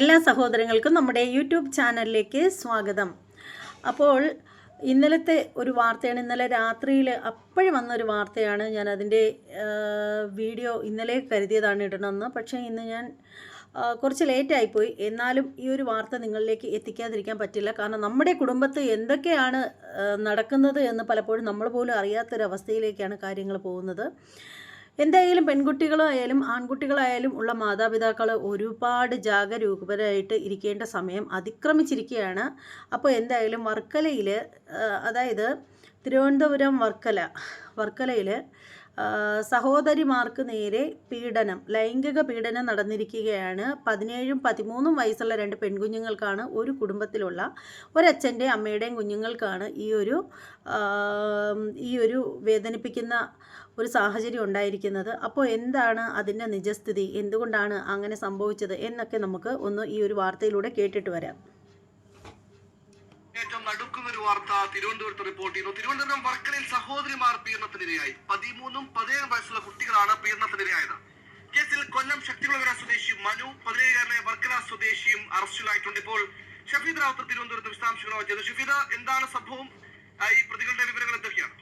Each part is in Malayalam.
എല്ലാ സഹോദരങ്ങൾക്കും നമ്മുടെ യൂട്യൂബ് ചാനലിലേക്ക് സ്വാഗതം. അപ്പോൾ ഇന്നലത്തെ ഒരു വാർത്തയാണ് ഇന്നലെ രാത്രിയിൽ അപ്പോഴും വന്നൊരു വാർത്തയാണ്. ഞാൻ അതിന്റെ വീഡിയോ ഇന്നലെ കരുതിയതാണ് ഇടണമെന്ന്. പക്ഷേ ഇന്ന് ഞാൻ കുറച്ച് ലേറ്റായിപ്പോയി എന്നാലും ഈ ഒരു വാർത്ത നിങ്ങളിലേക്ക് എത്തിക്കാതിരിക്കാൻ പറ്റില്ല. കാരണം നമ്മുടെ കുടുംബത്ത് എന്തൊക്കെയാണ് നടക്കുന്നത് എന്ന് പലപ്പോഴും നമ്മൾ പോലും അറിയാത്തൊരവസ്ഥയിലേക്കാണ് കാര്യങ്ങൾ പോകുന്നത്. എന്തായാലും പെൺകുട്ടികളായാലും ആൺകുട്ടികളായാലും ഉള്ള മാതാപിതാക്കൾ ഒരുപാട് ജാഗരൂകരായിട്ട് ഇരിക്കേണ്ട സമയം അതിക്രമിച്ചിരിക്കുകയാണ്. അപ്പോൾ എന്തായാലും വർക്കലയിൽ അതായത് തിരുവനന്തപുരം വർക്കല വർക്കലയിൽ സഹോദരിമാർക്ക് നേരെ പീഡനം ലൈംഗിക പീഡനം നടന്നിരിക്കുകയാണ്. പതിനേഴും പതിമൂന്നും വയസ്സുള്ള രണ്ട് പെൺകുഞ്ഞുങ്ങൾക്കാണ് ഒരു കുടുംബത്തിലുള്ള ഒരച്ഛന്റെ അമ്മയുടെയും കുഞ്ഞുങ്ങൾക്കാണ് ഈ ഒരു ഈ ഒരു വേദനിപ്പിക്കുന്ന ഒരു സാഹചര്യം ഉണ്ടായിരിക്കുന്നത്. അപ്പോൾ എന്താണ് അതിന്റെ നിജസ്ഥിതി? എന്തുകൊണ്ടാണ് അങ്ങനെ സംഭവിച്ചത്? എന്നൊക്കെ നമുക്ക് ഒന്ന് ഈ ഒരു വാർത്തയിലൂടെ കേട്ടിട്ട് വരാം. വാർത്ത തിരുവനന്തപുരത്ത് റിപ്പോർട്ട് ചെയ്യുന്നു തിരുവനന്തപുരം വർക്കലയിൽ സഹോദരിമാർ പീഡനത്തിനിരയായി. പതിമൂന്നും പതിനേഴും വയസ്സുള്ള കുട്ടികളാണ് പീഡനത്തിനിരയായത്. കേസിൽ കൊല്ലം ശക്തികുളവര സ്വദേശി മനു പതിനേഴുകാരനായ വർക്കല സ്വദേശിയും അറസ്റ്റിലായിട്ടുണ്ട്. ഇപ്പോൾ ഷഫീദ് റാവത്ത് തിരുവനന്തപുരത്ത് വിശദാംശങ്ങളോ ചെയ്തു ഷഫീദ് എന്താണ് സംഭവം? ഈ പ്രതികളുടെ വിവരങ്ങൾ എന്തൊക്കെയാണ്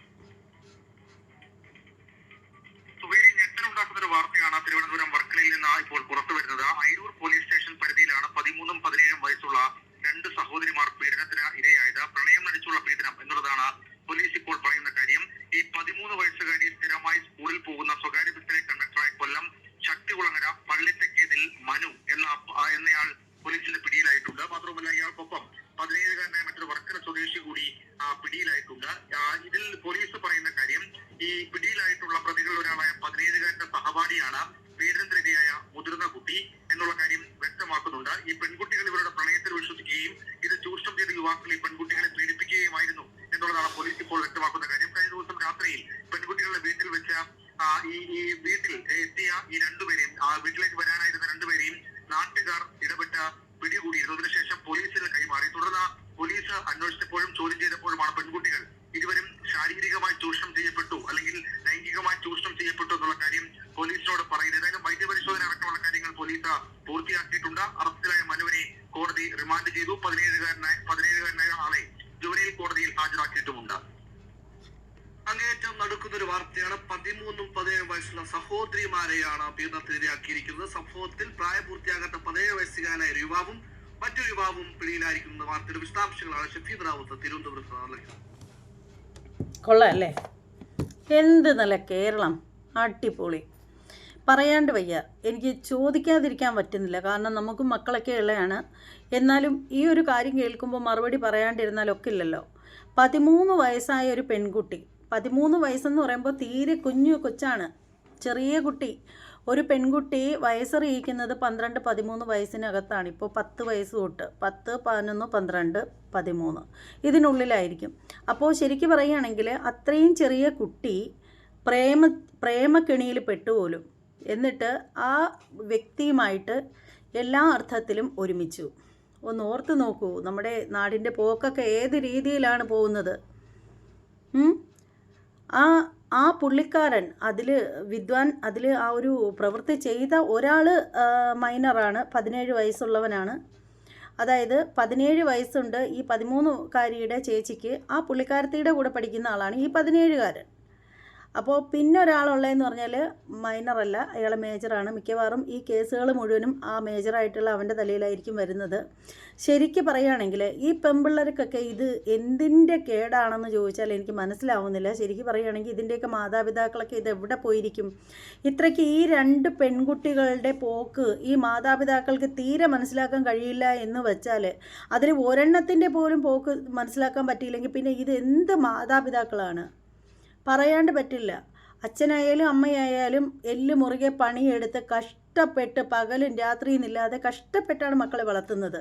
സുബൈരി ഞെട്ടലുണ്ടാക്കുന്ന ഒരു വാർത്തയാണ് തിരുവനന്തപുരം വർക്കലയിൽ നിന്ന് ഇപ്പോൾ പുറത്തു വരുന്നത് അയിരൂർ പോലീസ് സ്റ്റേഷൻ പരിധിയിലാണ് പതിമൂന്നും പതിനേഴും വയസ്സുള്ള രണ്ട് സഹോദരിമാർ പീഡനത്തിന് ഇരയായത് പ്രണയം നടിച്ചുള്ള പീഡനം എന്നുള്ളതാണ് പോലീസ് ഇപ്പോൾ പറയുന്ന കാര്യം ഈ പതിമൂന്ന് വയസ്സുകാരി സ്ഥിരമായി സ്കൂളിൽ പോകുന്ന സ്വകാര്യ ബസ്സിലെ കണ്ടക്ടറായ കൊല്ലം ശക്തികുളങ്ങര പള്ളിത്തെക്കേതിൽ മനു എന്ന ആ, എന്നയാൾ പോലീസിന്റെ പിടിയിലായിട്ടുണ്ട് മാത്രമല്ല ഇയാൾക്കൊപ്പം പതിനേഴുകാരനായ മറ്റൊരു വർക്കല സ്വദേശി കൂടി ആ, പിടിയിലായിട്ടുണ്ട് ആ, ഇതിൽ പോലീസ് പറയുന്ന കാര്യം ഈ പിടിയിലായിട്ടുള്ള പ്രതികളിൽ ഒരാളായ പതിനേഴുകാരന്റെ സഹപാഠിയാണ് പീഡനത്തിനിരയായ മുതിർന്ന കുട്ടി എന്നുള്ള കാര്യം വ്യക്തമാക്കുന്നുണ്ട് ഈ പെൺകുട്ടികൾ ഇവരുടെ പ്രണയത്തിൽ വിശ്വസിക്കുകയും ഇത് ചൂഷണം ചെയ്ത യുവാക്കൾ ഈ പെൺകുട്ടികളെ പീഡിപ്പിക്കുകയുമായിരുന്നു എന്നുള്ളതാണ് പോലീസ് ഇപ്പോൾ വ്യക്തമാക്കുന്ന കാര്യം കഴിഞ്ഞ ദിവസം രാത്രിയിൽ പെൺകുട്ടികളുടെ വീട്ടിൽ വെച്ച ആ, ഈ ഈ വീട്ടിൽ എത്തിയ ഈ രണ്ടുപേരെയും ആ വീട്ടിലേക്ക് വരാനായിരുന്ന രണ്ടുപേരെയും നാട്ടുകാർ ഇടപെട്ട് പിടികൂടിയിരുന്നു അതിനുശേഷം പോലീസിന് കൈമാറി തുടർന്ന് പോലീസ് അന്വേഷിച്ചപ്പോഴും ചോദ്യം ചെയ്തപ്പോഴുമാണ് പെൺകുട്ടികൾ ഇരുവരും ശാരീരികമായി ചൂഷണം ചെയ്യപ്പെട്ടു അല്ലെങ്കിൽ ലൈംഗികമായി ചൂഷണം ചെയ്യപ്പെട്ടു എന്നുള്ള കാര്യം പോലീസിനോട് പറയുന്നത്. ഏതായാലും വൈദ്യപരിശോധന അടക്കമുള്ള കാര്യങ്ങൾ പോലീസ് പൂർത്തിയാക്കിയിട്ടുണ്ട്. അറസ്റ്റിലായ മനുവിനെ കോടതി റിമാൻഡ് ചെയ്തു. പതിനേഴുകാരനായ പതിനേഴുകാരനായ ആളെ ജുവനിൽ കോടതിയിൽ ഹാജരാക്കിയിട്ടുമുണ്ട്. അങ്ങേറ്റം നടക്കുന്ന ഒരു വാർത്തയാണ് പതിമൂന്നും പതിനേഴ് വയസ്സുള്ള സഹോദരിമാരെയാണ് പീഡനത്തിനിരയാക്കിയിരിക്കുന്നത്. സംഭവത്തിൽ പ്രായപൂർത്തിയാകാത്ത പതിനേഴ് വയസ്സുകാരനായ യുവാവും മറ്റൊരു യുവാവും പിടിയിലായിരിക്കുന്ന വാർത്തയുടെ വിശദാംശങ്ങളാണ് ഷഫീദ് റാവത്ത് തിരുവനന്തപുരത്ത് കൊള്ളാല്ലേ? എന്ത് നല്ല കേരളം. അടിപൊളി. പറയാണ്ട് വയ്യ. എനിക്ക് ചോദിക്കാതിരിക്കാൻ പറ്റുന്നില്ല. കാരണം നമുക്ക് മക്കളൊക്കെ ഉള്ളതാണ് എന്നാലും ഈ ഒരു കാര്യം കേൾക്കുമ്പോൾ മറുപടി പറയാണ്ടിരുന്നാലൊക്കെ ഇല്ലല്ലോ പതിമൂന്ന് വയസ്സായ ഒരു പെൺകുട്ടി. പതിമൂന്ന് വയസ്സെന്ന് പറയുമ്പോൾ തീരെ കുഞ്ഞു കൊച്ചാണ്. ചെറിയ കുട്ടി. ഒരു പെൺകുട്ടി വയസ്സറിയിക്കുന്നത് പന്ത്രണ്ട് പതിമൂന്ന് വയസ്സിനകത്താണ്. ഇപ്പോൾ പത്ത് വയസ്സ് തൊട്ട് പത്ത് പതിനൊന്ന് പന്ത്രണ്ട് പതിമൂന്ന് ഇതിനുള്ളിലായിരിക്കും. അപ്പോൾ ശരിക്കും പറയുകയാണെങ്കിൽ അത്രയും ചെറിയ കുട്ടി പ്രേമ പ്രേമക്കെണിയിൽ പെട്ടുപോലും എന്നിട്ട് ആ വ്യക്തിയുമായിട്ട് എല്ലാ അർത്ഥത്തിലും ഒരുമിച്ചു. ഒന്ന് ഓർത്ത് നോക്കൂ നമ്മുടെ നാടിന്റെ പോക്കൊക്കെ ഏത് രീതിയിലാണ് പോകുന്നത്? ആ ആ പുള്ളിക്കാരൻ അതിൽ വിദ്വാൻ അതിൽ ആ ഒരു പ്രവൃത്തി ചെയ്ത ഒരാൾ മൈനറാണ് പതിനേഴ് വയസ്സുള്ളവനാണ്. അതായത് പതിനേഴ് വയസ്സുണ്ട് ഈ പതിമൂന്നുകാരിയുടെ ചേച്ചിക്ക് ആ പുള്ളിക്കാരത്തിയുടെ കൂടെ പഠിക്കുന്ന ആളാണ് ഈ പതിനേഴുകാരൻ. അപ്പോൾ പിന്നെ ഒരാളുള്ളതെന്ന് പറഞ്ഞാൽ മൈനറല്ല അയാൾ മേജറാണ് മിക്കവാറും ഈ കേസുകൾ മുഴുവനും ആ മേജറായിട്ടുള്ള അവന്റെ തലയിലായിരിക്കും വരുന്നത്. ശരിക്കും പറയുകയാണെങ്കിൽ ഈ പെമ്പിള്ളേർക്കൊക്കെ ഇത് എന്തിന്റെ കേടാണെന്ന് ചോദിച്ചാൽ എനിക്ക് മനസ്സിലാവുന്നില്ല. ശരിക്കും പറയുകയാണെങ്കിൽ ഇതിന്റെയൊക്കെ മാതാപിതാക്കളൊക്കെ ഇത് എവിടെ പോയിരിക്കും? ഇത്രയ്ക്ക് ഈ രണ്ട് പെൺകുട്ടികളുടെ പോക്ക് ഈ മാതാപിതാക്കൾക്ക് തീരെ മനസ്സിലാക്കാൻ കഴിയില്ല എന്ന് വെച്ചാൽ അതിൽ ഒരെണ്ണത്തിന്റെ പോലും പോക്ക് മനസ്സിലാക്കാൻ പറ്റിയില്ലെങ്കിൽ പിന്നെ ഇത് എന്ത് മാതാപിതാക്കളാണ്? പറയാണ്ട് പറ്റില്ല. അച്ഛനായാലും അമ്മയായാലും എല്ല് മുറുകെ പണിയെടുത്ത് കഷ്ടപ്പെട്ട് പകലും രാത്രിയും ഇല്ലാതെ കഷ്ടപ്പെട്ടാണ് മക്കളെ വളർത്തുന്നത്.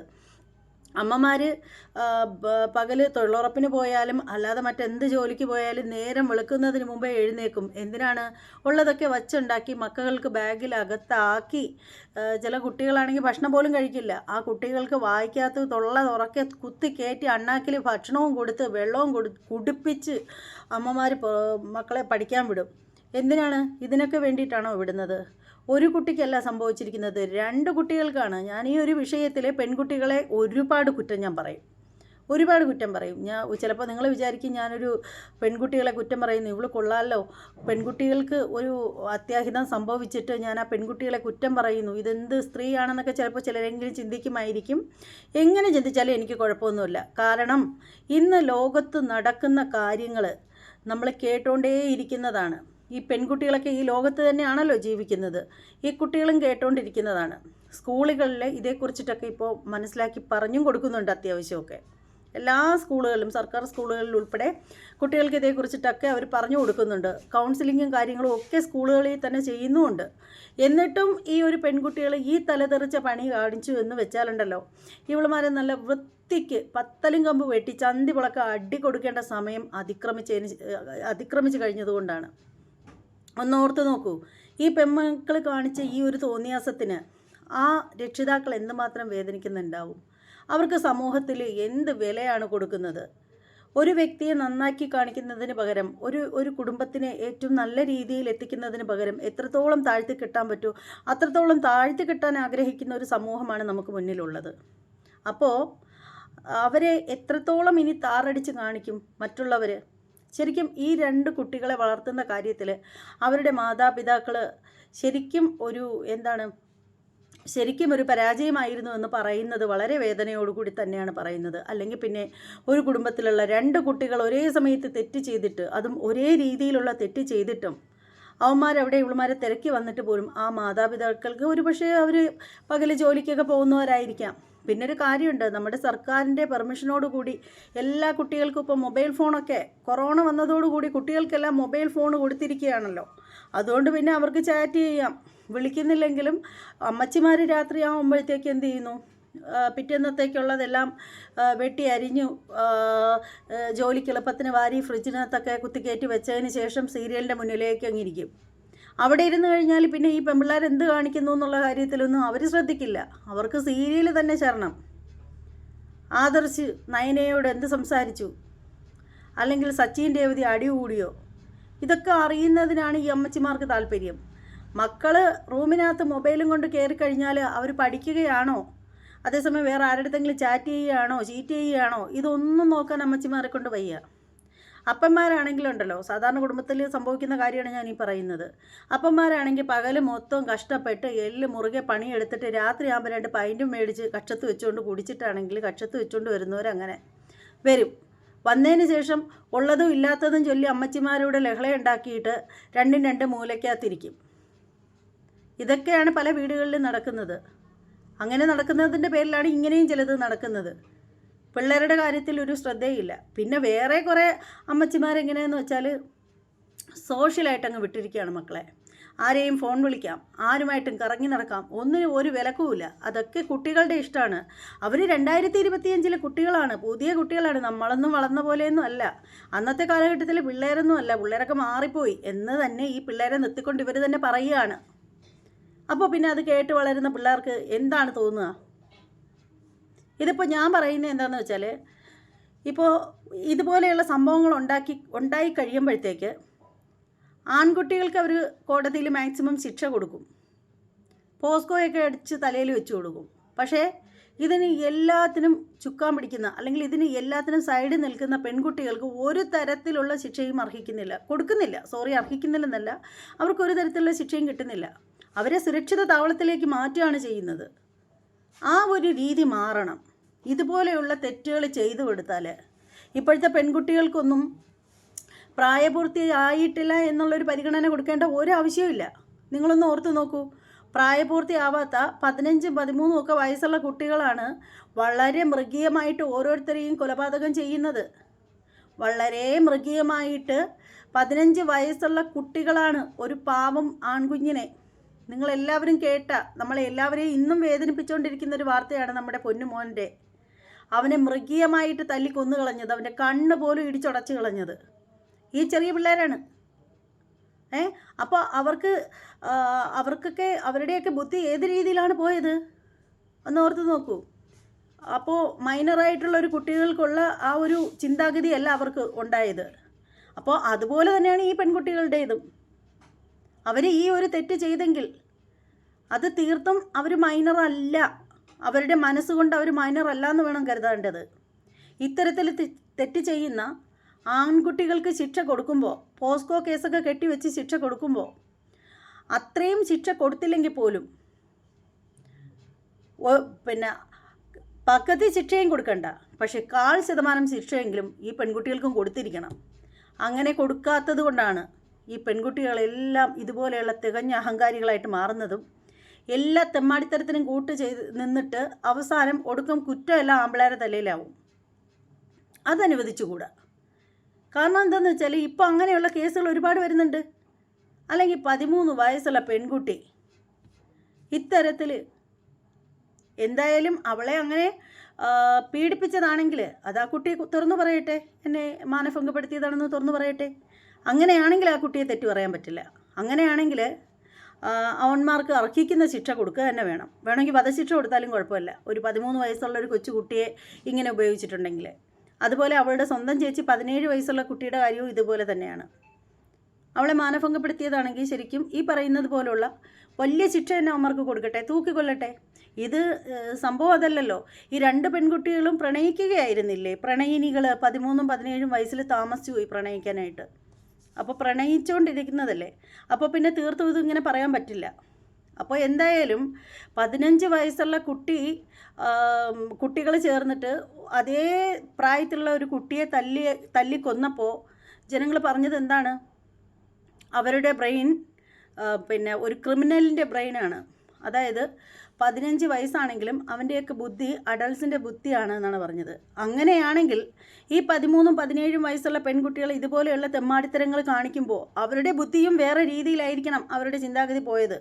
അമ്മമാർ പകൽ തൊഴിലുറപ്പിന് പോയാലും അല്ലാതെ മറ്റെന്ത് ജോലിക്ക് പോയാലും നേരം വെളുക്കുന്നതിന് മുമ്പേ എഴുന്നേക്കും എന്തിനാണ്? ഉള്ളതൊക്കെ വച്ചുണ്ടാക്കി മക്കൾക്ക് ബാഗിലകത്താക്കി. ചില കുട്ടികളാണെങ്കിൽ ഭക്ഷണം പോലും കഴിക്കില്ല. ആ കുട്ടികൾക്ക് വായിക്കാത്ത തൊള്ള തുറക്കെ കുത്തി കയറ്റി അണ്ണാക്കിൽ ഭക്ഷണവും കൊടുത്ത് വെള്ളവും കൊടു കുടിപ്പിച്ച് അമ്മമാർ മക്കളെ പഠിക്കാൻ വിടും. എന്തിനാണ്? ഇതിനൊക്കെ വേണ്ടിയിട്ടാണോ വിടുന്നത്? ഒരു കുട്ടിക്കല്ല സംഭവിച്ചിരിക്കുന്നത്. രണ്ട് കുട്ടികൾക്കാണ്. ഞാൻ ഈ ഒരു വിഷയത്തിൽ പെൺകുട്ടികളെ ഒരുപാട് കുറ്റം ഞാൻ പറയും. ഒരുപാട് കുറ്റം പറയും. ഞാൻ ചിലപ്പോൾ നിങ്ങൾ വിചാരിക്കും ഞാനൊരു പെൺകുട്ടികളെ കുറ്റം പറയുന്നു. ഇവൾ കൊള്ളാമല്ലോ പെൺകുട്ടികൾക്ക് ഒരു അത്യാഹിതം സംഭവിച്ചിട്ട് ഞാൻ ആ പെൺകുട്ടികളെ കുറ്റം പറയുന്നു. ഇതെന്ത് സ്ത്രീയാണെന്നൊക്കെ ചിലപ്പോൾ ചിലരെങ്കിലും ചിന്തിക്കുമായിരിക്കും. എങ്ങനെ ചിന്തിച്ചാലും എനിക്ക് കുഴപ്പമൊന്നുമില്ല. കാരണം ഇന്ന് ലോകത്ത് നടക്കുന്ന കാര്യങ്ങൾ നമ്മൾ കേട്ടുകൊണ്ടേയിരിക്കുന്നതാണ് ഈ പെൺകുട്ടികളൊക്കെ ഈ ലോകത്ത് തന്നെയാണല്ലോ ജീവിക്കുന്നത്. ഈ കുട്ടികളും കേട്ടുകൊണ്ടിരിക്കുന്നതാണ് സ്കൂളുകളിൽ ഇതേക്കുറിച്ചിട്ടൊക്കെ ഇപ്പോൾ മനസ്സിലാക്കി പറഞ്ഞും കൊടുക്കുന്നുണ്ട് അത്യാവശ്യമൊക്കെ. എല്ലാ സ്കൂളുകളിലും സർക്കാർ സ്കൂളുകളിൽ ഉൾപ്പെടെ കുട്ടികൾക്ക് ഇതേക്കുറിച്ചിട്ടൊക്കെ അവർ പറഞ്ഞു കൊടുക്കുന്നുണ്ട്. കൗൺസിലിങ്ങും കാര്യങ്ങളും ഒക്കെ സ്കൂളുകളിൽ തന്നെ ചെയ്യുന്നുമുണ്ട്. എന്നിട്ടും ഈ ഒരു പെൺകുട്ടികൾ ഈ തലതെറിച്ച പണി കാണിച്ചു എന്ന് വെച്ചാലുണ്ടല്ലോ ഇവളുമാരെ നല്ല വൃത്തിക്ക് പത്തലും കമ്പ് വെട്ടി ചന്തി വിളക്ക് അടി കൊടുക്കേണ്ട സമയം അതിക്രമിച്ചതിന് അതിക്രമിച്ചു അതിക്രമിച്ച് കഴിഞ്ഞതുകൊണ്ടാണ്. ഒന്നോർത്ത് നോക്കൂ. ഈ പെൺമക്കൾ കാണിച്ച ഈ ഒരു തോന്നിയാസത്തിന് ആ രക്ഷിതാക്കൾ എന്തുമാത്രം വേദനിക്കുന്നുണ്ടാവും? അവർക്ക് സമൂഹത്തിൽ എന്ത് വിലയാണ് കൊടുക്കുന്നത്? ഒരു വ്യക്തിയെ നന്നാക്കി കാണിക്കുന്നതിന് പകരം ഒരു ഒരു കുടുംബത്തിനെ ഏറ്റവും നല്ല രീതിയിൽ എത്തിക്കുന്നതിന് പകരം എത്രത്തോളം താഴ്ത്തി കിട്ടാൻ പറ്റുമോ അത്രത്തോളം താഴ്ത്തി കിട്ടാൻ ആഗ്രഹിക്കുന്ന ഒരു സമൂഹമാണ് നമുക്ക് മുന്നിലുള്ളത്. അപ്പോൾ അവരെ എത്രത്തോളം ഇനി താറടിച്ച് കാണിക്കും മറ്റുള്ളവർ ശരിക്കും ഈ രണ്ട് കുട്ടികളെ വളർത്തുന്ന കാര്യത്തിൽ അവരുടെ മാതാപിതാക്കൾ ശരിക്കും ഒരു എന്താണ് ശരിക്കും ഒരു പരാജയമായിരുന്നു എന്ന് പറയുന്നത് വളരെ വേദനയോടുകൂടി തന്നെയാണ് പറയുന്നത്. അല്ലെങ്കിൽ പിന്നെ ഒരു കുടുംബത്തിലുള്ള രണ്ട് കുട്ടികൾ ഒരേ സമയത്ത് തെറ്റ് ചെയ്തിട്ട് അതും ഒരേ രീതിയിലുള്ള തെറ്റ് ചെയ്തിട്ടും അവന്മാരവിടെ ഇവളുമാരെ തിരക്കി വന്നിട്ട് പോലും ആ മാതാപിതാക്കൾക്ക് ഒരു പക്ഷേ അവർ പകൽ ജോലിക്കൊക്കെ പോകുന്നവരായിരിക്കാം. പിന്നെ ഒരു കാര്യമുണ്ട്. നമ്മുടെ സർക്കാരിന്റെ പെർമിഷനോടുകൂടി എല്ലാ കുട്ടികൾക്കും ഇപ്പോൾ മൊബൈൽ ഫോണൊക്കെ കൊറോണ വന്നതോടുകൂടി കുട്ടികൾക്കെല്ലാം മൊബൈൽ ഫോൺ കൊടുത്തിരിക്കുകയാണല്ലോ. അതുകൊണ്ട് പിന്നെ അവർക്ക് ചാറ്റ് ചെയ്യാം. വിളിക്കുന്നില്ലെങ്കിലും അമ്മച്ചിമാർ രാത്രി ആകുമ്പോഴത്തേക്ക് എന്ത് ചെയ്യുന്നു? പിറ്റേന്നത്തേക്കുള്ളതെല്ലാം വെട്ടി അരിഞ്ഞു ജോലിക്ക് എളുപ്പത്തിന് വാരി ഫ്രിഡ്ജിനകത്തൊക്കെ കുത്തിക്കയറ്റി വെച്ചതിന് ശേഷം സീരിയലിന്റെ മുന്നിലേക്ക് അങ്ങിരിക്കും അവിടെ ഇരുന്ന് കഴിഞ്ഞാൽ പിന്നെ ഈ പെമ്പിള്ളേർ എന്ത് കാണിക്കുന്നു എന്നുള്ള കാര്യത്തിലൊന്നും അവർ ശ്രദ്ധിക്കില്ല. അവർക്ക് സീരിയൽ തന്നെ ശരണം. ആദർശ് നയനയോട് എന്ത് സംസാരിച്ചു? അല്ലെങ്കിൽ സച്ചിൻ രേവതി അടികൂടിയോ ഇതൊക്കെ അറിയുന്നതിനാണ് ഈ അമ്മച്ചിമാർക്ക് താല്പര്യം. മക്കൾ റൂമിനകത്ത് മൊബൈലും കൊണ്ട് കയറി കഴിഞ്ഞാൽ അവർ പഠിക്കുകയാണോ? അതേസമയം വേറെ ആരുടെങ്കിലും ചാറ്റ് ചെയ്യുകയാണോ ചീറ്റ് ചെയ്യുകയാണോ? ഇതൊന്നും നോക്കാൻ അമ്മച്ചിമാരെ കൊണ്ട് വയ്യ. അപ്പന്മാരാണെങ്കിലുണ്ടല്ലോ സാധാരണ കുടുംബത്തിൽ സംഭവിക്കുന്ന കാര്യമാണ് ഞാൻ ഈ പറയുന്നത്. അപ്പന്മാരാണെങ്കിൽ പകൽ മൊത്തം കഷ്ടപ്പെട്ട് എല്ല് മുറുകെ പണിയെടുത്തിട്ട് രാത്രി ആകുമ്പോൾ രണ്ട് പൈന്റും മേടിച്ച് കക്ഷത്ത് വെച്ചുകൊണ്ട് കുടിച്ചിട്ടാണെങ്കിൽ കക്ഷത്ത് വെച്ചുകൊണ്ട് വരുന്നവരങ്ങനെ വരും. വന്നതിന് ശേഷം ഉള്ളതും ഇല്ലാത്തതും ചൊല്ലി അമ്മച്ചിമാരോട് ലഹളയുണ്ടാക്കിയിട്ട് രണ്ടും രണ്ട് മൂലയ്ക്കകത്തിരിക്കും. ഇതൊക്കെയാണ് പല വീടുകളിലും നടക്കുന്നത്. അങ്ങനെ നടക്കുന്നതിന്റെ പേരിലാണ് ഇങ്ങനെയും ചിലത് നടക്കുന്നത്. പിള്ളേരുടെ കാര്യത്തിൽ ഒരു ശ്രദ്ധയില്ല. പിന്നെ വേറെ കുറേ അമ്മച്ചിമാരെങ്ങനെയെന്ന് വെച്ചാൽ സോഷ്യലായിട്ട് അങ്ങ് വിട്ടിരിക്കുകയാണ് മക്കളെ. ആരെയും ഫോൺ വിളിക്കാം ആരുമായിട്ടും കറങ്ങി നടക്കാം ഒന്നിനും ഒരു വിലക്കുമില്ല. അതൊക്കെ കുട്ടികളുടെ ഇഷ്ടമാണ്. അവർ രണ്ടായിരത്തി ഇരുപത്തിയഞ്ചിലെ കുട്ടികളാണ്. പുതിയ കുട്ടികളാണ്. നമ്മളൊന്നും വളർന്ന പോലെയൊന്നും അല്ല. അന്നത്തെ കാലഘട്ടത്തിലെ പിള്ളേരൊന്നും അല്ല. പിള്ളേരൊക്കെ മാറിപ്പോയി. എന്ന് തന്നെ ഈ പിള്ളേരെ നിർത്തിക്കൊണ്ട് ഇവർ തന്നെ പറയുകയാണ്. അപ്പോൾ പിന്നെ അത് കേട്ട് വളരുന്ന പിള്ളേർക്ക് എന്താണ് തോന്നുക? ഇതിപ്പോൾ ഞാൻ പറയുന്നത് എന്താണെന്ന് വെച്ചാൽ ഇപ്പോൾ ഇതുപോലെയുള്ള സംഭവങ്ങൾ ഉണ്ടാക്കി ഉണ്ടായി കഴിയുമ്പോഴത്തേക്ക് ആൺകുട്ടികൾക്ക് അവർ കോടതിയിൽ മാക്സിമം ശിക്ഷ കൊടുക്കും. പോസ്കോയൊക്കെ അടിച്ച് തലയിൽ വെച്ച് കൊടുക്കും. പക്ഷേ ഇതിന് എല്ലാത്തിനും ചുക്കാൻ പിടിക്കുന്ന അല്ലെങ്കിൽ ഇതിന് എല്ലാത്തിനും സൈഡിൽ നിൽക്കുന്ന പെൺകുട്ടികൾക്ക് ഒരു തരത്തിലുള്ള ശിക്ഷയും അർഹിക്കുന്നില്ല. കൊടുക്കുന്നില്ല. സോറി അർഹിക്കുന്നില്ലെന്നല്ല. അവർക്ക് ഒരു തരത്തിലുള്ള ശിക്ഷയും കിട്ടുന്നില്ല. അവരെ സുരക്ഷിത താവളത്തിലേക്ക് മാറ്റുകയാണ് ചെയ്യുന്നത്. ആ ഒരു രീതി മാറണം. ഇതുപോലെയുള്ള തെറ്റുകൾ ചെയ്തു കൊടുത്താൽ ഇപ്പോഴത്തെ പെൺകുട്ടികൾക്കൊന്നും പ്രായപൂർത്തിയായിട്ടില്ല എന്നുള്ളൊരു പരിഗണന കൊടുക്കേണ്ട ഒരു ആവശ്യവുമില്ല നിങ്ങളൊന്ന് ഓർത്ത് നോക്കൂ. പ്രായപൂർത്തിയാവാത്ത പതിനഞ്ചും പതിമൂന്നും ഒക്കെ വയസ്സുള്ള കുട്ടികളാണ് വളരെ മൃഗീയമായിട്ട് ഓരോരുത്തരെയും കൊലപാതകം ചെയ്യുന്നത്. വളരെ മൃഗീയമായിട്ട് പതിനഞ്ച് വയസ്സുള്ള കുട്ടികളാണ് ഒരു പാവം ആൺകുഞ്ഞിനെ നിങ്ങളെല്ലാവരും കേട്ട നമ്മളെ എല്ലാവരെയും ഇന്നും വേദനിപ്പിച്ചുകൊണ്ടിരിക്കുന്ന ഒരു വാർത്തയാണ് നമ്മുടെ പൊന്നുമോന്റെ. അവനെ മൃഗീയമായിട്ട് തല്ലി കൊന്നു കളഞ്ഞത് അവന്റെ കണ്ണ് പോലും ഇടിച്ചുടച്ചു കളഞ്ഞത്. ഈ ചെറിയ പിള്ളേരാണ്. ഏ? അപ്പോൾ അവർക്ക് അവർക്കൊക്കെ അവരുടെയൊക്കെ ബുദ്ധി ഏത് രീതിയിലാണ് പോയത്? ഒന്ന് ഓർത്ത് നോക്കൂ. അപ്പോൾ മൈനറായിട്ടുള്ള ഒരു കുട്ടികൾക്കുള്ള ആ ഒരു ചിന്താഗതിയല്ല അവർക്ക് ഉണ്ടായത്. അപ്പോൾ അതുപോലെ തന്നെയാണ് ഈ പെൺകുട്ടികളുടേതും. അവർ ഈ ഒരു തെറ്റ് ചെയ്തെങ്കിൽ അത് തീർത്തും അവർ മൈനർ അല്ല. അവരുടെ മനസ്സുകൊണ്ട് അവർ മൈനർ അല്ല എന്ന് വേണം കരുതേണ്ടത്. ഇത്തരത്തിൽ തെറ്റ് ചെയ്യുന്ന ആൺകുട്ടികൾക്ക് ശിക്ഷ കൊടുക്കുമ്പോൾ പോസ്കോ കേസൊക്കെ കെട്ടിവെച്ച് ശിക്ഷ കൊടുക്കുമ്പോൾ അത്രയും ശിക്ഷ കൊടുത്തില്ലെങ്കിൽ പോലും പിന്നെ പകുതി ശിക്ഷയും കൊടുക്കണ്ട. പക്ഷേ കാൽ ശതമാനം ശിക്ഷയെങ്കിലും ഈ പെൺകുട്ടികൾക്കും കൊടുത്തിരിക്കണം. അങ്ങനെ കൊടുക്കാത്തത് കൊണ്ടാണ് ഈ പെൺകുട്ടികളെല്ലാം ഇതുപോലെയുള്ള തികഞ്ഞ അഹങ്കാരികളായിട്ട് മാറുന്നതും എല്ലാ തെമ്മാടിത്തരത്തിനും കൂട്ട് ചെയ്ത് നിന്നിട്ട് അവസാനം ഒടുക്കം കുറ്റമെല്ലാം ആമ്പിളേരെ തലയിലാവും. അതനുവദിച്ചുകൂടാ. കാരണം എന്താണെന്ന് വെച്ചാൽ ഇപ്പോൾ അങ്ങനെയുള്ള കേസുകൾ ഒരുപാട് വരുന്നുണ്ട്. അല്ലെങ്കിൽ പതിമൂന്ന് വയസ്സുള്ള പെൺകുട്ടി ഇത്തരത്തിൽ എന്തായാലും അവളെ അങ്ങനെ പീഡിപ്പിച്ചതാണെങ്കിൽ അത് ആ കുട്ടി തുറന്നു പറയട്ടെ എന്നെ മാനഭംഗപ്പെടുത്തിയതാണെന്ന് തുറന്നു പറയട്ടെ. അങ്ങനെയാണെങ്കിൽ ആ കുട്ടിയെ തെറ്റു പറയാൻ പറ്റില്ല. അങ്ങനെയാണെങ്കിൽ അവന്മാർക്ക് അർഹിക്കുന്ന ശിക്ഷ കൊടുക്കുക തന്നെ വേണം. വേണമെങ്കിൽ വധശിക്ഷ കൊടുത്താലും കുഴപ്പമില്ല. ഒരു പതിമൂന്ന് വയസ്സുള്ള ഒരു കൊച്ചു കുട്ടിയെ ഇങ്ങനെ ഉപയോഗിച്ചിട്ടുണ്ടെങ്കിൽ. അതുപോലെ അവളുടെ സ്വന്തം ചേച്ചി പതിനേഴ് വയസ്സുള്ള കുട്ടിയുടെ കാര്യവും ഇതുപോലെ തന്നെയാണ്. അവളെ മാനഭംഗപ്പെടുത്തിയതാണെങ്കിൽ ശരിക്കും ഈ പറയുന്നത് പോലുള്ള വലിയ ശിക്ഷ തന്നെ അവന്മാർക്ക് കൊടുക്കട്ടെ തൂക്കിക്കൊല്ലട്ടെ. ഇത് സംഭവം അതല്ലല്ലോ. ഈ രണ്ട് പെൺകുട്ടികളും പ്രണയിക്കുകയായിരുന്നില്ലേ? പ്രണയിനികൾ പതിമൂന്നും പതിനേഴും വയസ്സിൽ താമസിച്ചു പോയി പ്രണയിക്കാനായിട്ട്. അപ്പോൾ പ്രണയിച്ചുകൊണ്ടിരിക്കുന്നതല്ലേ അപ്പോൾ പിന്നെ തീർത്തും ഇതിങ്ങനെ പറയാൻ പറ്റില്ല. അപ്പോൾ എന്തായാലും പതിനഞ്ച് വയസ്സുള്ള കുട്ടി കുട്ടികൾ ചേർന്നിട്ട് അതേ പ്രായത്തിലുള്ള ഒരു കുട്ടിയെ തല്ലി തല്ലി കൊന്നപ്പോൾ ജനങ്ങൾ പറഞ്ഞത് എന്താണ്? അവരുടെ ബ്രെയിൻ പിന്നെ ഒരു ക്രിമിനലിന്റെ ബ്രെയിനാണ്. അതായത് പതിനഞ്ച് വയസ്സാണെങ്കിലും അവന്റെയൊക്കെ ബുദ്ധി അഡൾട്ട്സിന്റെ ബുദ്ധിയാണ് എന്നാണ് പറഞ്ഞത്. അങ്ങനെയാണെങ്കിൽ ഈ പതിമൂന്നും പതിനേഴും വയസ്സുള്ള പെൺകുട്ടികൾ ഇതുപോലെയുള്ള തെമ്മാടിത്തരങ്ങൾ കാണിക്കുമ്പോൾ അവരുടെ ബുദ്ധിയും വേറെ രീതിയിലായിരിക്കണം അവരുടെ ചിന്താഗതി പോയത്.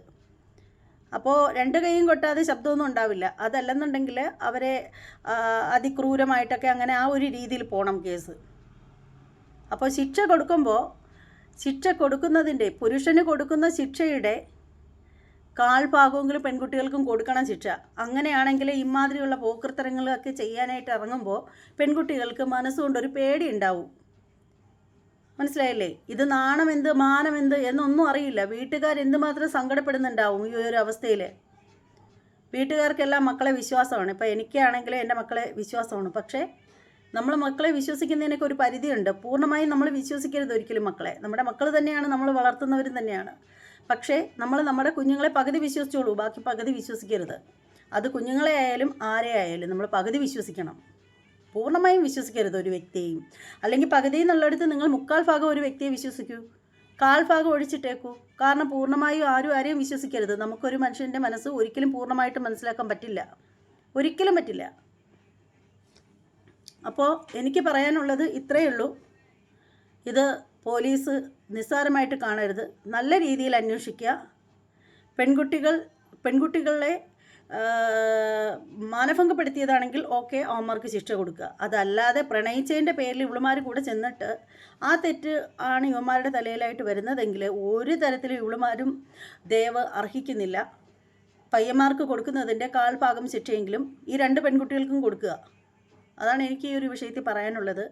അപ്പോൾ രണ്ട് കൈയും കൊട്ടാതെ ശബ്ദമൊന്നും ഉണ്ടാവില്ല. അതല്ലെന്നുണ്ടെങ്കിൽ അവരെ അതിക്രൂരമായിട്ടൊക്കെ അങ്ങനെ ആ ഒരു രീതിയിൽ പോകണം കേസ്. അപ്പോൾ ശിക്ഷ കൊടുക്കുമ്പോൾ ശിക്ഷ കൊടുക്കുന്നതിന്റെ പുരുഷന് കൊടുക്കുന്ന ശിക്ഷയുടെ കാൽ ഭാഗമെങ്കിലും പെൺകുട്ടികൾക്കും കൊടുക്കണം ശിക്ഷ. അങ്ങനെയാണെങ്കിൽ ഇമാതിരിയുള്ള പോക്കൃത്തരങ്ങളൊക്കെ ചെയ്യാനായിട്ട് ഇറങ്ങുമ്പോൾ പെൺകുട്ടികൾക്ക് മനസ്സുകൊണ്ട് ഒരു പേടി ഉണ്ടാവും മനസ്സിലായില്ലേ? ഇത് നാണമെന്ത് മാനമെന്ത് എന്നൊന്നും അറിയില്ല. വീട്ടുകാർ എന്തുമാത്രം സങ്കടപ്പെടുന്നുണ്ടാവും ഈ ഒരു അവസ്ഥയിൽ. വീട്ടുകാർക്കെല്ലാം മക്കളെ വിശ്വാസമാണ്. ഇപ്പം എനിക്കാണെങ്കിൽ എന്റെ മക്കളെ വിശ്വാസമാണ്. പക്ഷേ നമ്മൾ മക്കളെ വിശ്വസിക്കുന്നതിനൊക്കെ ഒരു പരിധിയുണ്ട്. പൂർണമായും നമ്മൾ വിശ്വസിക്കരുത് ഒരിക്കലും മക്കളെ. നമ്മുടെ മക്കൾ തന്നെയാണ് നമ്മൾ വളർത്തുന്നവരും തന്നെയാണ്. പക്ഷേ നമ്മൾ നമ്മുടെ കുഞ്ഞുങ്ങളെ പകുതി വിശ്വസിച്ചോളൂ ബാക്കി പകുതി വിശ്വസിക്കരുത്. അത് കുഞ്ഞുങ്ങളെ ആയാലും ആരെ ആയാലും നമ്മൾ പകുതി വിശ്വസിക്കണം. പൂർണമായും വിശ്വസിക്കരുത് ഒരു വ്യക്തിയെയും. അല്ലെങ്കിൽ പകുതി എന്നുള്ളിടത്ത് നിങ്ങൾ മുക്കാൽ ഭാഗം ഒരു വ്യക്തിയെ വിശ്വസിക്കൂ. കാൽ ഭാഗം ഒഴിച്ചിട്ടേക്കൂ. കാരണം പൂർണമായും ആരും ആരെയും വിശ്വസിക്കരുത്. നമുക്കൊരു മനുഷ്യന്റെ മനസ്സ് ഒരിക്കലും പൂർണമായിട്ട് മനസ്സിലാക്കാൻ പറ്റില്ല. ഒരിക്കലും പറ്റില്ല. അപ്പോൾ എനിക്ക് പറയാനുള്ളത് ഇത്രയേ ഉള്ളൂ. ഇത് പോലീസ് നിസ്സാരമായിട്ട് കാണരുത്. നല്ല രീതിയിൽ അന്വേഷിക്കുക. പെൺകുട്ടികൾ പെൺകുട്ടികളെ മാനഭംഗപ്പെടുത്തിയതാണെങ്കിൽ ഓക്കെ ഓമർക്ക് ശിക്ഷ കൊടുക്കുക. അതല്ലാതെ പ്രണയിച്ചതിന്റെ പേരിൽ ഇവളുമാർ കൂടെ ചെന്നിട്ട് ആ തെറ്റ് ആണ് ഇവന്മാരുടെ തലയിലായിട്ട് വരുന്നതെങ്കിൽ ഒരു തരത്തിലും ഇവളുമാരും ദയവ് അർഹിക്കുന്നില്ല. പയ്യന്മാർക്ക് കൊടുക്കുന്നതിന്റെ കാൽഭാഗം ശിക്ഷയെങ്കിലും ഈ രണ്ട് പെൺകുട്ടികൾക്കും കൊടുക്കുക. അതാണ് എനിക്ക് ഈ ഒരു വിഷയത്തിൽ പറയാനുള്ളത്.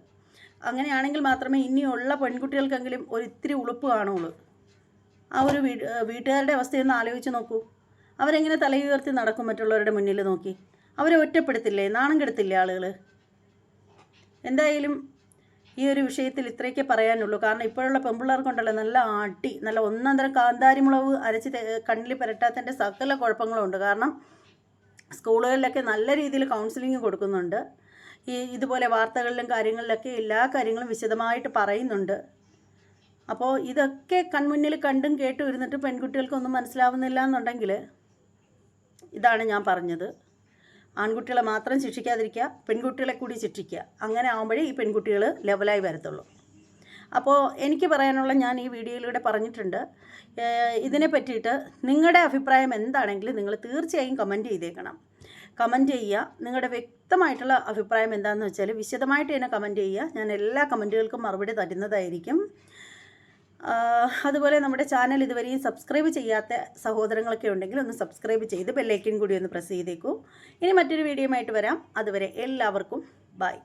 അങ്ങനെയാണെങ്കിൽ മാത്രമേ ഇനിയുള്ള പെൺകുട്ടികൾക്കെങ്കിലും ഒരു ഇത്തിരി ഉളുപ്പ് കാണുള്ളൂ. ആ ഒരു വീ വീട്ടുകാരുടെ അവസ്ഥയൊന്ന് ആലോചിച്ച് നോക്കൂ. അവരെങ്ങനെ തലയുയർത്തി നടക്കും മറ്റുള്ളവരുടെ മുന്നിൽ നോക്കി. അവരെ ഒറ്റപ്പെടുത്തില്ലേ? നാണം കെടുത്തില്ലേ ആളുകൾ എന്തായാലും ഈ ഒരു വിഷയത്തിൽ ഇത്രയൊക്കെ പറയാനുള്ളൂ. കാരണം ഇപ്പോഴുള്ള പെമ്പിള്ളേർക്കുണ്ടല്ലോ നല്ല ആട്ടി നല്ല ഒന്നാം തരം കാന്താരിമുളക് അരച്ച് കണ്ണിൽ പുരട്ടാത്തതിന്റെ സകല കുഴപ്പങ്ങളുണ്ട്. കാരണം സ്കൂളുകളിലൊക്കെ നല്ല രീതിയിൽ കൗൺസിലിംഗ് കൊടുക്കുന്നുണ്ട്. ഈ ഇതുപോലെ വാർത്തകളിലും കാര്യങ്ങളിലൊക്കെ എല്ലാ കാര്യങ്ങളും വിശദമായിട്ട് പറയുന്നുണ്ട്. അപ്പോൾ ഇതൊക്കെ കൺമുന്നിൽ കണ്ടും കേട്ടും ഇരുന്നിട്ട് പെൺകുട്ടികൾക്കൊന്നും മനസ്സിലാവുന്നില്ല എന്നുണ്ടെങ്കിൽ ഇതാണ് ഞാൻ പറഞ്ഞത്. ആൺകുട്ടികളെ മാത്രം ശിക്ഷിക്കാതിരിക്കുക പെൺകുട്ടികളെ കൂടി ശിക്ഷിക്കുക. അങ്ങനെ ആകുമ്പോഴേ ഈ പെൺകുട്ടികൾ ലെവലായി വരത്തുള്ളൂ. അപ്പോൾ എനിക്ക് പറയാനുള്ള ഞാൻ ഈ വീഡിയോയിലൂടെ പറഞ്ഞിട്ടുണ്ട്. ഇതിനെ പറ്റിയിട്ട് നിങ്ങളുടെ അഭിപ്രായം എന്താണെങ്കിലും നിങ്ങൾ തീർച്ചയായും കമന്റ് ചെയ്തേക്കണം. കമന്റ് ചെയ്യുക. നിങ്ങളുടെ വ്യക്തമായിട്ടുള്ള അഭിപ്രായം എന്താണെന്ന് വെച്ചാൽ വിശദമായിട്ട് തന്നെ കമന്റ് ചെയ്യുക. ഞാൻ എല്ലാ കമന്റുകൾക്കും മറുപടി തരുന്നതായിരിക്കും. അതുപോലെ നമ്മുടെ ചാനൽ ഇതുവരെയും സബ്സ്ക്രൈബ് ചെയ്യാത്ത സഹോദരങ്ങളൊക്കെ ഉണ്ടെങ്കിൽ ഒന്ന് സബ്സ്ക്രൈബ് ചെയ്ത് ബെല്ലൈക്കൻ കൂടി ഒന്ന് പ്രസ് ചെയ്തേക്കൂ. ഇനി മറ്റൊരു വീഡിയോയുമായിട്ട് വരാം. അതുവരെ എല്ലാവർക്കും ബൈ